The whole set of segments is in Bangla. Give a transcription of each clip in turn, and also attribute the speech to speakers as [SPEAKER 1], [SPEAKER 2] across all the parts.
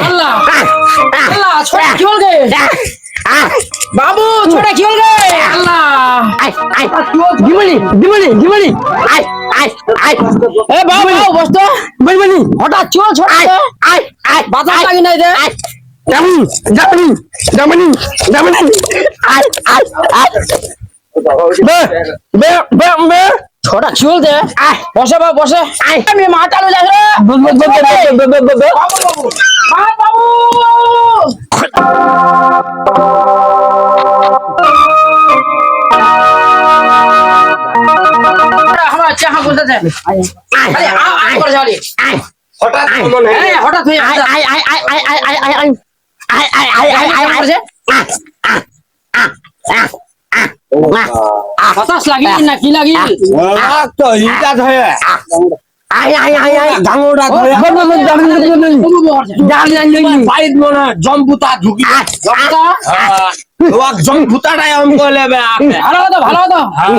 [SPEAKER 1] আল্লাহ আল্লাহ কি বলছে বাবু ছোটা কি হল রে? আল্লাহ!
[SPEAKER 2] আই আই দিমনি দিমনি দিমনি আই আই আই
[SPEAKER 1] এ বাবু বস তো
[SPEAKER 2] দিমনি
[SPEAKER 1] হঠাৎ চোর ছোটা
[SPEAKER 2] আই আই
[SPEAKER 1] বাজার লাগি নাই
[SPEAKER 2] রে। দামনি দামনি দামনি দামনি আই আই আই বে বে বে বে।
[SPEAKER 1] ছোটা চুল দে বসে বাবু বসে। আমি আরে করে
[SPEAKER 3] হঠাৎ মনে হয়
[SPEAKER 1] হঠাৎ হয়ে করছে বাতাস লাগি না কি লাগি
[SPEAKER 3] তো ধরে ধরে মনে জম্বুতা ঢুকি আপে
[SPEAKER 1] ভালো হতো ভালো হতো
[SPEAKER 3] আরে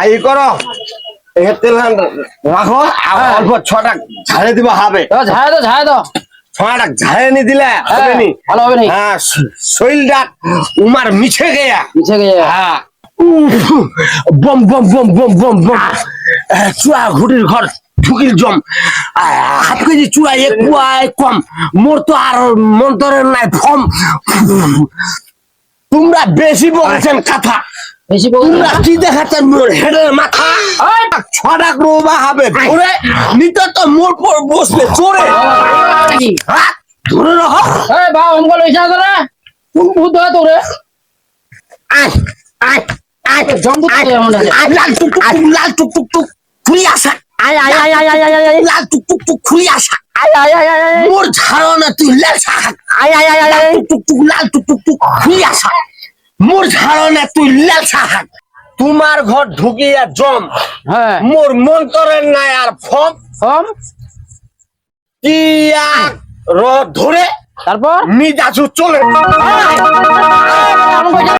[SPEAKER 3] আই করো। তেল রাখো আর অল্প ছটা ঝাড়ে দিবা হবে।
[SPEAKER 1] ঝাড়ে তো ঝাড়ে তো
[SPEAKER 3] ছটা ঝাড়ে নি দিলে হবে নি?
[SPEAKER 1] ভালো হবে নি।
[SPEAKER 3] হ্যাঁ শ- উমার মিছে গেয়া।
[SPEAKER 1] পিছে গিয়ে।
[SPEAKER 3] হ্যাঁ। বম বম বম বম বম বম। আহ, চুয়া ঘুটির ঘর ঢুকিল জম। হাফ কেজি চুয়া এক পুয়া কম। মোর তো আর মন্তরের নাই ফম। তোমরা বেশি বলেছেন কথা।
[SPEAKER 1] বেশি বল
[SPEAKER 3] তোমরা কি দেখাচ্ছেন মোর হেডের মাথা। ছটা রোবা হবে। নিতে তো মোর পর বসবে। চোরে ধরে
[SPEAKER 1] কোন ভূত হয় তোরে?
[SPEAKER 2] আয় আয় আয়।
[SPEAKER 3] লাল টুক টুক টুক, লাল টুক টুক। টুক আসা। লাল টুক টুক টুক খুলি আসা
[SPEAKER 2] আয় আয় আয় আয় আয়
[SPEAKER 3] মোর ধারণা তুই লাল শাক
[SPEAKER 2] আয় আয় আয় আয় আয়
[SPEAKER 3] টুক টুক লাল টুক টুক টুক খুলি আসা মোর ধারণা তুই লাল তোমার ঘর ঢুকিয়া জম
[SPEAKER 1] হ্যাঁ
[SPEAKER 3] মোর মন্তরের নাই আর ফম ফম র ধরে
[SPEAKER 1] তারপর
[SPEAKER 3] মিজাজু চলে